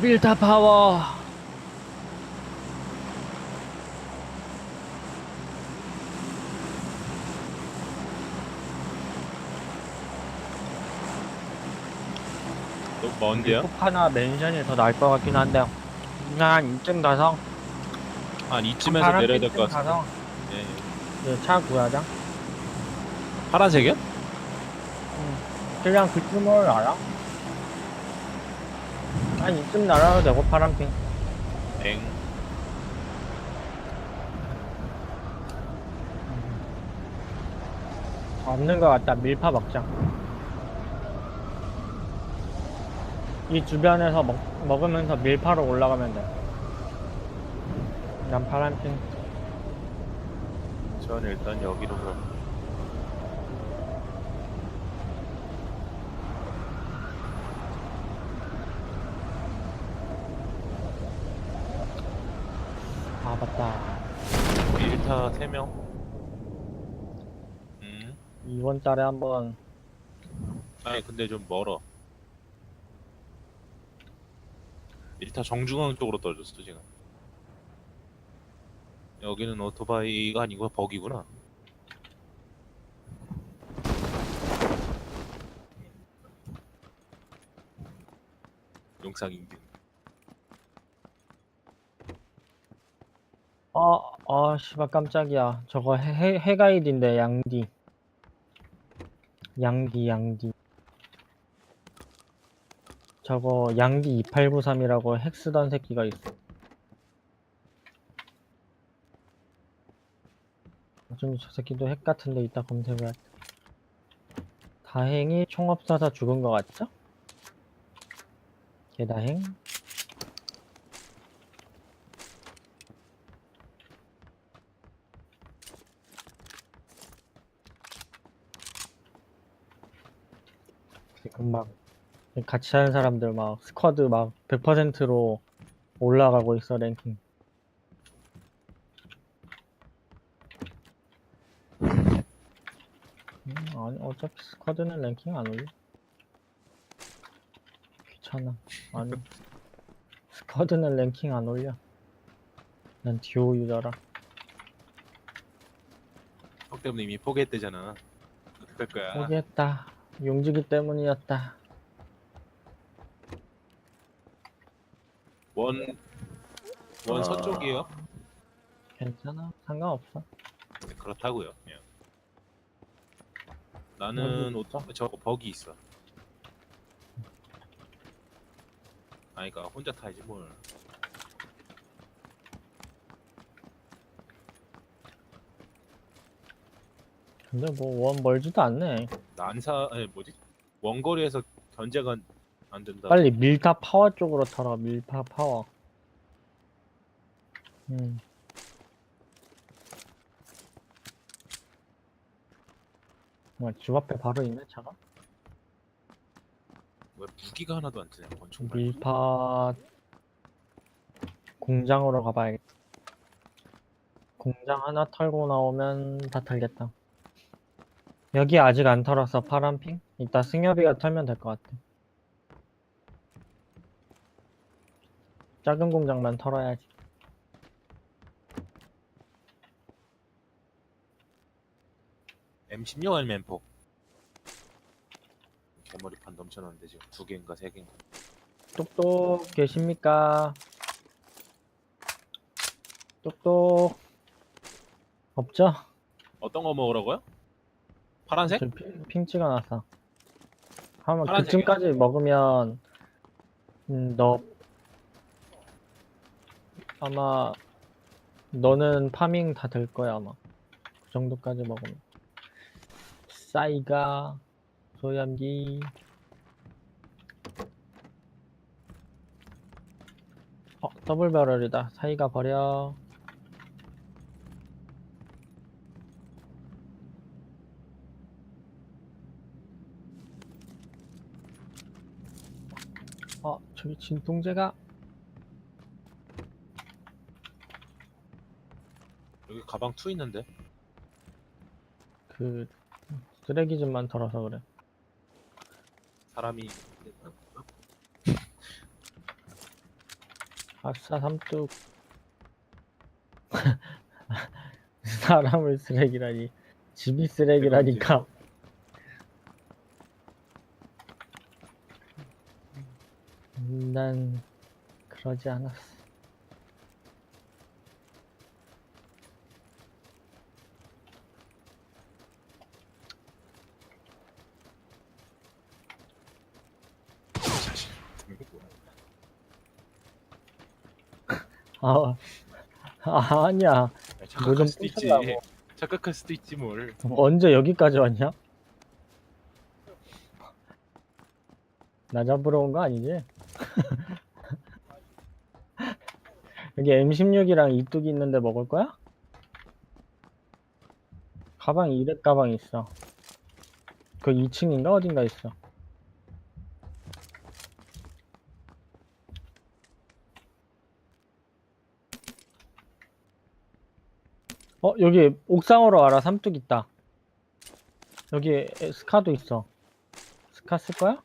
밀타 파워. 너무 먼데요? 하나 멘션이 더 나을 것 같긴 한데 그냥 이쯤 가서 한 이쯤에서 내려야 될것 같아. 가서 예, 예. 그차 구하자. 파란색이요? 그냥 그쯤을 알아? 한 이쯤 날아도 되고 파란핑. 엥. 없는 것 같다. 밀파 먹자. 이 주변에서 먹, 먹으면서 밀파로 올라가면 돼. 난 파란핑. 전 일단 여기로 그럼. 아, 맞다. 1타 3명. 음. 이번 달에 한번 아니, 근데 좀 멀어. 1타 정중앙 쪽으로 떨어졌어, 지금. 여기는 오토바이가 아니고 버기구나. 용상 인증. 아, 아, 씨발 깜짝이야. 저거 해, 해, 해 가이드인데, 양디. 양디, 양디. 저거 양디 2893이라고 핵 쓰던 새끼가 있어. 어쩐지 저 새끼도 핵 같은데 이따 검색을 할 때. 다행히 총 없어서 죽은 것 같죠? 개다행. 막 같이 하는 사람들 막 스쿼드 막 100%로 올라가고 있어 랭킹. 음, 아니 어차피 스쿼드는 랭킹 안 올려. 귀찮아. 아니 스쿼드는 랭킹 안 올려. 난 듀오 유저라. 형 때문에 이미 포기했대잖아. 어떡할 거야? 포기했다. 용지기 때문이었다. 원, 원 아. 서쪽이요? 괜찮아. 상관없어. 네, 그렇다고요. 그냥. 나는 버기 오토 저거 버기 있어. 아니까 혼자 타야지 뭘. 근데 뭐 원 멀지도 않네. 난사 아니 뭐지? 원거리에서 견제가 안 된다. 빨리 밀타 파워 쪽으로 털어. 밀파 파워. 음. 뭐야, 집 앞에 바로 있네, 차가? 왜 무기가 하나도 안 뜨냐? 권총 말고. 밀파 공장으로 가봐야겠다. 공장 하나 털고 나오면 다 털겠다. 여기 아직 안 털었어, 파란핑? 이따 승엽이가 털면 될 것 같아. 작은 공장만 털어야지. M16 아니면 M4. 개머리판 넘쳐나는데 지금 두 개인가 세 개인가. 똑똑 계십니까? 똑똑 없죠? 어떤 거 먹으라고요? 파란색? 저 핑, 핑 찍어놨어. 한번 파란색이요? 그쯤까지 먹으면 음, 너 아마 너는 파밍 다 될 거야 아마 그 정도까지 먹으면 싸이가 소염기 어 더블 배럴이다 사이가 버려 어 저기 진통제가 여기 가방 투 있는데. 그 쓰레기 좀만 덜어서 그래. 사람이. 아싸 삼뚝. 사람을 쓰레기라니. 집이 쓰레기라니까 음, 난 그러지 않았어. 아, 아 아니야 야, 뭐 착각할 좀 수도 있지. 착각할 수도 있지 뭘. 언제 여기까지 왔냐? 나 잡으러 온 거 아니지? 여기 M16이랑 이뚝이 있는데 먹을 거야? 가방 이랩 가방 있어. 그 2층인가 어딘가 있어. 어 여기 옥상으로 와라 삼뚝 있다. 여기 에, 스카도 있어. 스카 쓸 거야?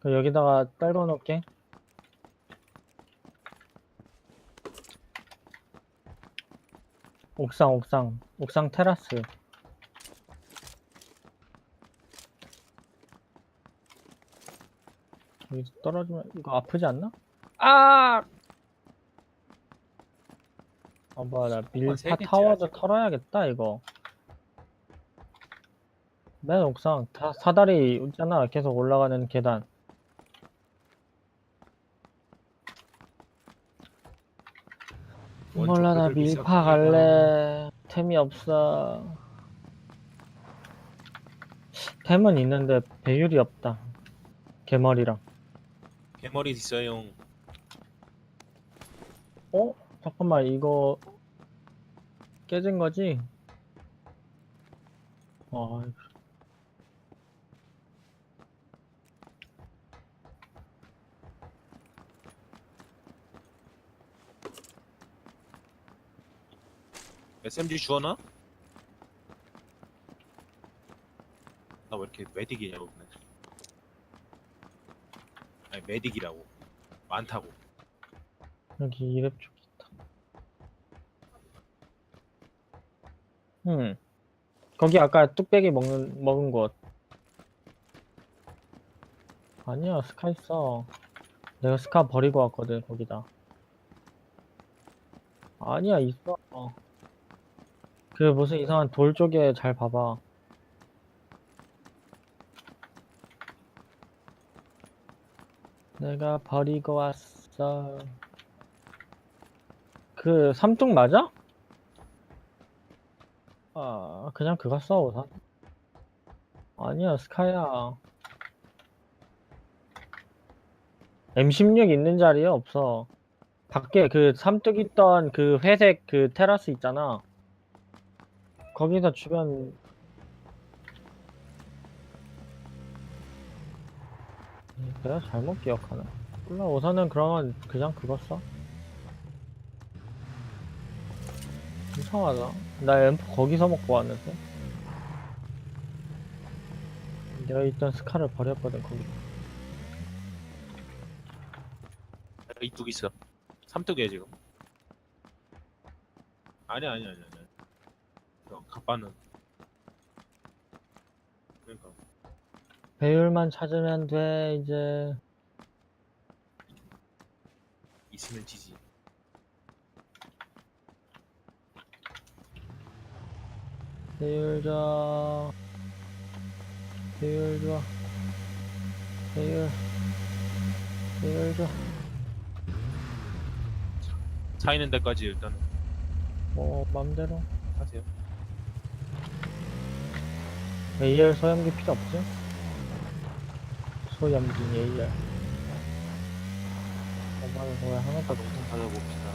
그 여기다가 떨궈 놓을게. 옥상, 옥상, 옥상 테라스. 여기 떨어지면 이거 아프지 않나? 아! 어봐 나 밀파 타워도. 털어야겠다 이거. 맨 옥상 다 사다리 있잖아 계속 올라가는 계단. 원조 몰라 나 밀파 갈래 템이 없어 템은 있는데 배율이 없다 개머리랑 개머리 있어요. 어? 잠깐만 이거 깨진 거지? 아 SMG 주워나? 나왜 이렇게 메딕이냐고 그네. 아니 메딕이라고. 많다고. 여기 이랩 쪽 있다 음 거기 아까 뚝배기 먹는 먹은 곳 아니야 스카 있어 내가 스카 버리고 왔거든 거기다 아니야 있어 그 무슨 이상한 돌 쪽에 잘 봐봐. 내가 버리고 왔어. 그 삼뚝 맞아? 아 그냥 그거 써 우선. 아니야 스카야. M16 있는 자리에 없어. 밖에 그 삼뚝 있던 그 회색 그 테라스 있잖아 거기서 주변 내가 잘못 기억하나 몰라 우선은 그러면 그냥 그거 써 이상하다. 나 M4 거기서 먹고 왔는데. 내가 있던 스카를 버렸거든, 거기. 이뚝 있어. 삼뚝이야 지금. 아니야 아니야 아니야. 어, 갑바는. 그러니까 배율만 찾으면 돼, 이제. 있으면 지지. 배율 줘. 배율 줘. 배율. 배율 줘. 차 있는 데까지 일단 뭐, 맘대로. 하세요. AR 소염기 필요 없지? 소염기 AR. 엄마는 왜 하나도 없어? 받아봅시다.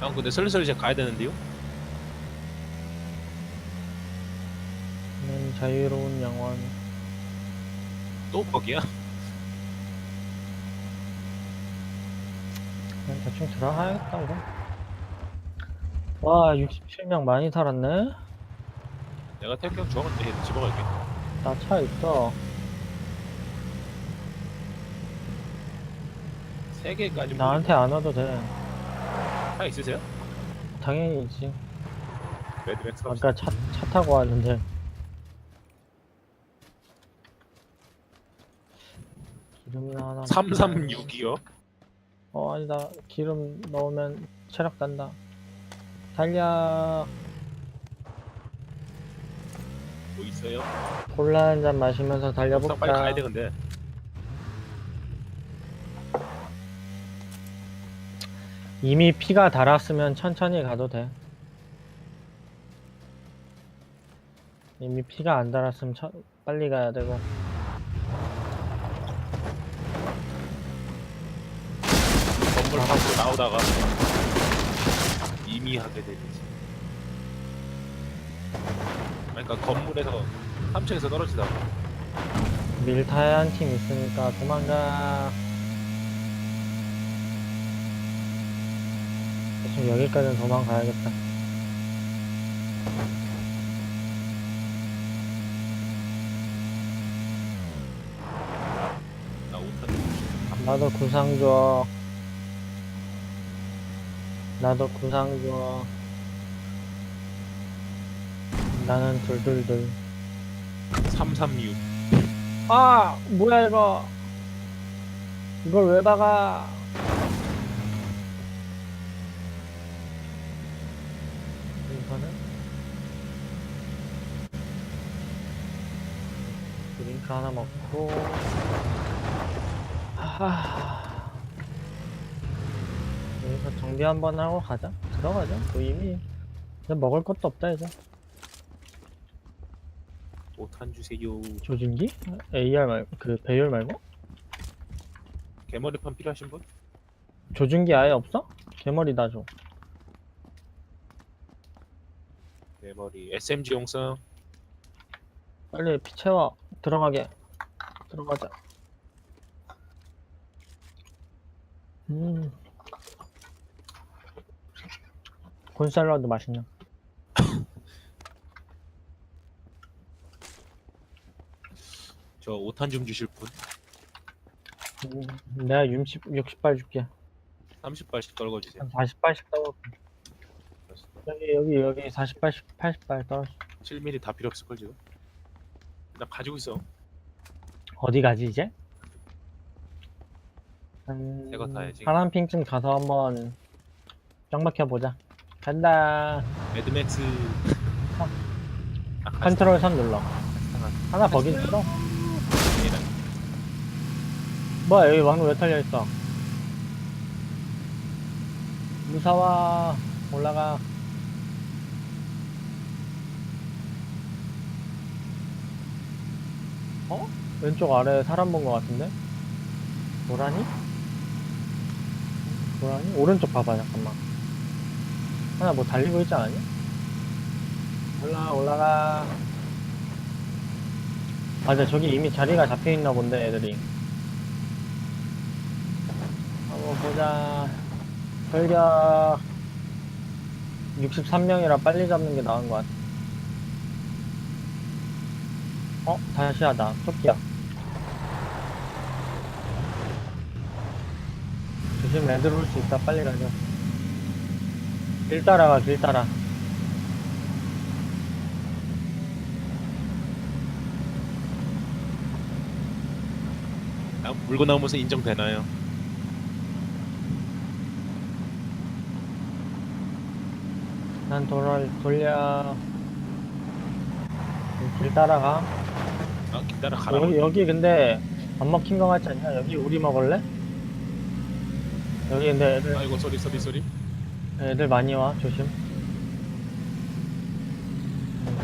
형 근데 슬슬 이제 가야 되는데요? 는 자유로운 영원. 또 거기야? 그냥 대충 들어가야겠다, 우선. 와, 67명 많이 살았네? 내가 주워갈 때 집어갈게. 나 차 있어. 세 개까지. 나한테 안 와도 돼. 차 있으세요? 당연히 있지. 매드맥스 아까 차, 차 타고 왔는데. 기름이나 하나. 336이요. 어 아니다. 기름 넣으면 체력 단다. 달려. 뭐 있어요? 콜라 한 잔 마시면서 달려볼까? 빨리 가야 돼 근데. 이미 피가 달았으면 천천히 가도 돼. 이미 피가 안 달았으면 천- 빨리 가야 되고. 건물 밖으로 나오다가 이미 하게 되지. 그러니까 건물에서 3층에서 떨어지다가 밀타에 한팀 있으니까 도망가. 지금 여기까지는 도망가야겠다. 나 오탄 나도 구상 줘. 나도 구상 줘. 나는 둘둘둘. 336. 아 뭐야 이거. 이걸 왜 박아? 이거는? 드링크 하나 먹고. 하 여기서 정비 한번 하고 가자. 들어가자. 뭐 이미. 이제 먹을 것도 없다 이제 오탄 주세요. 조준기? AR 말고 그 배율 말고? 개머리판 필요하신 분? 조준기 아예 없어? 개머리 나 줘 개머리 SMG 용성 빨리 피 채워 들어가게 들어가자 음 콘샐러드 맛있네 저 오탄 좀 주실 분? 음, 내가 60, 60발 줄게 30발씩 떨궈주세요. 한 40발씩 떨어 여기 여기 여기 40발씩 80발 떨어 7mm 다 필요 없을걸 지금? 나 가지고 있어. 어디 가지 이제? 한 새거 타야지. 파란 핑쯤 가서 한번 짱 박혀보자 간다 매드맥스. 아, 컨트롤 선 눌러 하나 거기 있어 뭐야 여기 왕로 왜 털려있어 무서워 올라가 어? 왼쪽 아래 사람 본 것 같은데? 도라니? 도라니? 오른쪽 봐봐 잠깐만 하나 뭐 달리고 있지 않았냐? 올라 올라가 맞아 저기 이미 자리가 잡혀있나 본데 애들이 한번 보자. 돌격 63명이라 빨리 잡는 게 나은 것 같아. 어? 다시 하다 토끼야. 조심 애들 올 수 있다. 빨리 가자. 길 따라가 길 따라. 나 물고 나오면서 인정되나요? 난 돌아, 돌려 길 따라가 아 기다려 가라. 여기, 여기 근데 안 먹힌 거 같지 않냐? 여기 우리 먹을래? 여기 근데 애들, 아이고 쏘리 쏘리 쏘리. 애들 많이 와 조심 음,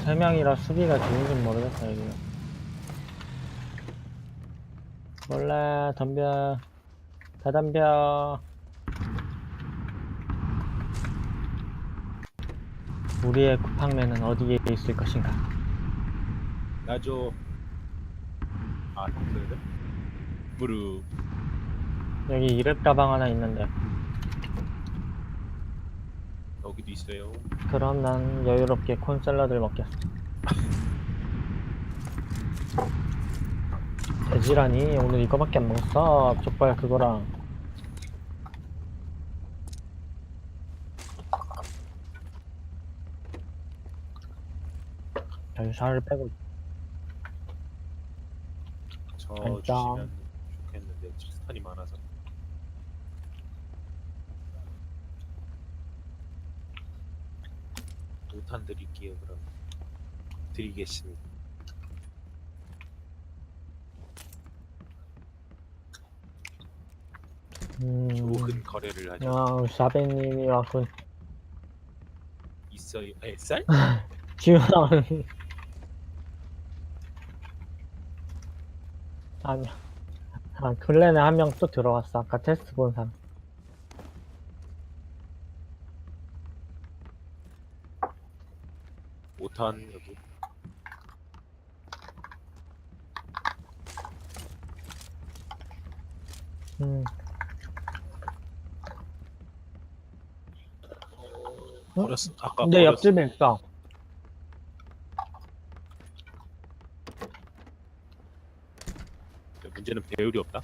세 명이라 수비가 좋은지 모르겠다 여기 몰라 덤벼 다 덤벼 우리의 쿠팡맨은 어디에 있을 것인가 나줘. 아 그래? 무릎. 여기 이랩 가방 하나 있는데 여기도 있어요. 그럼 난 여유롭게 콘 샐러드를 먹겠어. 돼지라니 오늘 이거밖에 안 먹었어. 족발 그거랑 발사를 빼고 저. 주시면 좋겠는데 스탄이 많아서. 노탄 드릴게요 그럼. 드리겠습니다. 음, 좋은 거래를 하죠. 야 사배님이 왔군 있어요. 쌀? 지금 아니야 아 근래에 한 명 또 들어왔어 아까 테스트 본 사람 오탄 여기 음. 어? 버렸어 아까 버렸어. 옆집에 있어 문제는 배율이 없다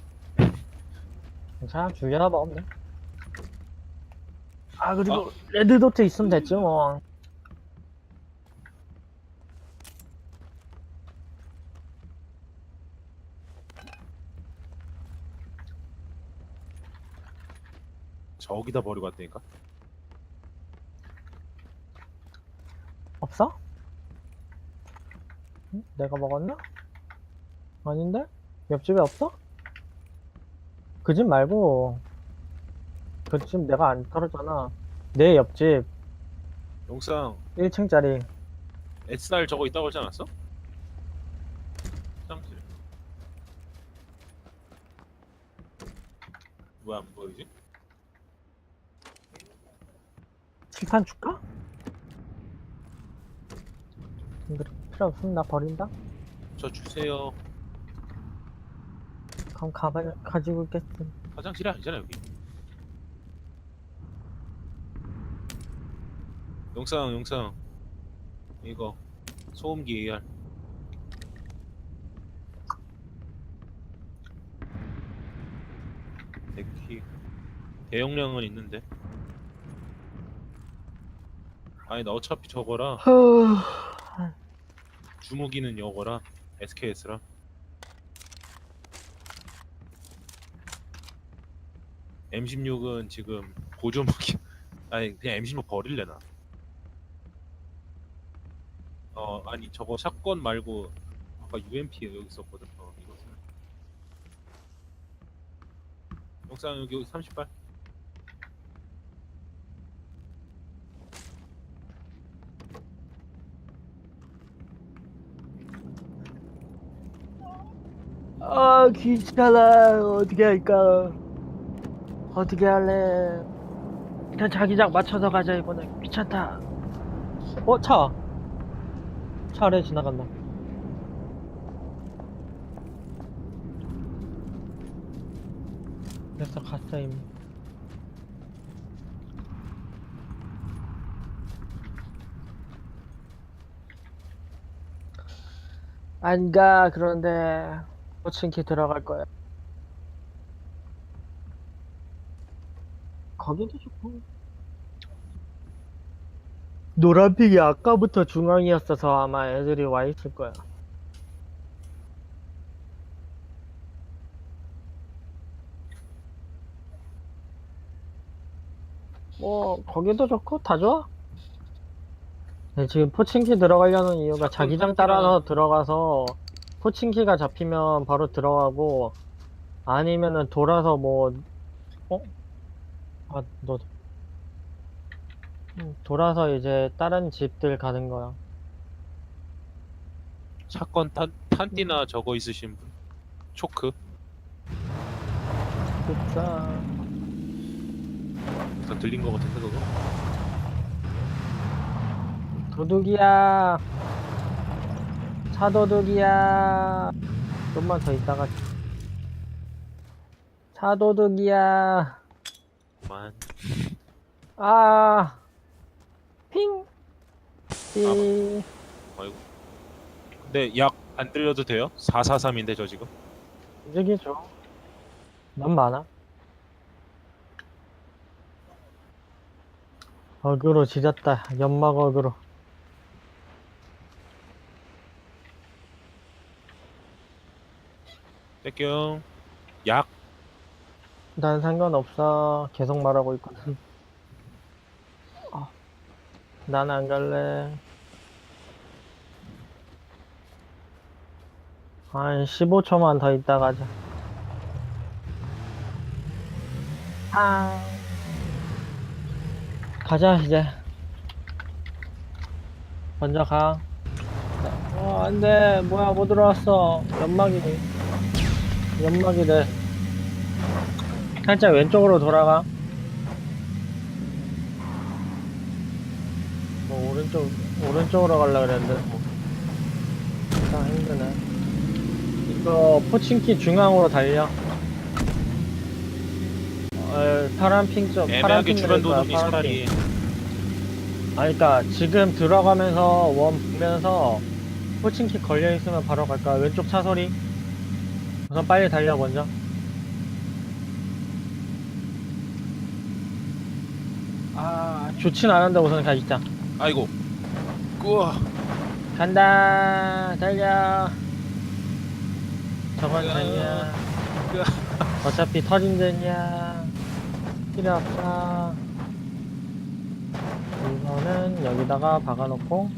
괜찮아 죽여나 봐 없네 아 그리고 레드도트 있으면 됐지 뭐 저기다 버리고 왔다니까 없어? 응? 내가 먹었나? 아닌데? 옆집에 없어? 그 집 말고 그 집 내가 안 털었잖아 내 옆집 영상 1층짜리 SR 저거 있다고 하지 않았어? 화장실 뭐야 안 보이지? 칠판 줄까? 그래, 필요 없으면 나 버린다? 저 주세요 그럼 가봐, 가지고 있겠음 화장실이 아니잖아 여기. 영상 영상. 이거 소음기 AR 데키. 대용량은 있는데. 아니 나 어차피 저거라. 주무기는 이거라. SKS라 M16은 지금 보조무기 아니 그냥 M16 버릴래나? 어 아니 저거 샷건 말고 아까 UMP 여기 있었거든 어 이거 영상 여기 30발. 아 귀찮아 어떻게 할까 어떻게 할래? 그냥 자기장 맞춰서 가자 이번에. 귀찮다. 어 차! 차 아래 지나간다. 그래서 갔어 이미. 안 가 그런데. 호칭키 들어갈 거야 거기도 좋고. 노란픽이 아까부터 중앙이었어서 아마 애들이 와 있을 거야. 뭐 거기도 좋고 다 좋아? 네, 지금 포칭키 들어가려는 이유가 자기장 따라서 들어가서 포칭키가 잡히면 바로 들어가고 아니면은 돌아서 뭐 어? 아, 너 음, 돌아서 이제 다른 집들 가는 거야. 샷건 탄, 탄띠나 저거 있으신 분 초크 진짜 다 들린 거 같은데 그거 도둑이야. 차 도둑이야. 좀만 더 있다가 차 도둑이야. 그만. 아, 핑. 이 아, 아이고. 근데 약 안 들려도 돼요? 443인데 저 지금. 움직이죠. 난 많아. 어그로 지렸다. 연막 어그로. 땡경. 약 난 상관없어. 계속 말하고 있거든. 아, 난 안 갈래. 한 15초만 더 있다 가자. 아. 가자, 이제. 먼저 가. 어, 안 돼. 뭐야, 못 들어왔어. 연막이네. 연막이래. 살짝 왼쪽으로 돌아가. 뭐 오른쪽 오른쪽으로 가려 그랬는데 뭐. 참 힘드네. 이거 포칭키 중앙으로 달려. 어, 파란 핑 쪽, 파란 애매하게 핑 주변 도둑이 파란 차라리 핑. 아, 그니까 지금 들어가면서 원 보면서 포칭키 걸려 있으면 바로 갈까? 왼쪽 차 소리. 우선 빨리 달려 먼저. 아, 좋진 않은데 우선 가시자. 아이고 우와 간다, 달려. 저건 으아. 으아. 어차피 터진 데냐. 필요 없어. 우선은 여기다가 박아놓고.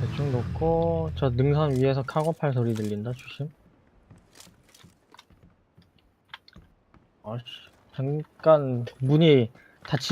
대충 놓고, 저 능선 위에서 카고 팔 소리 들린다, 조심. 아씨, 잠깐 문이 닫히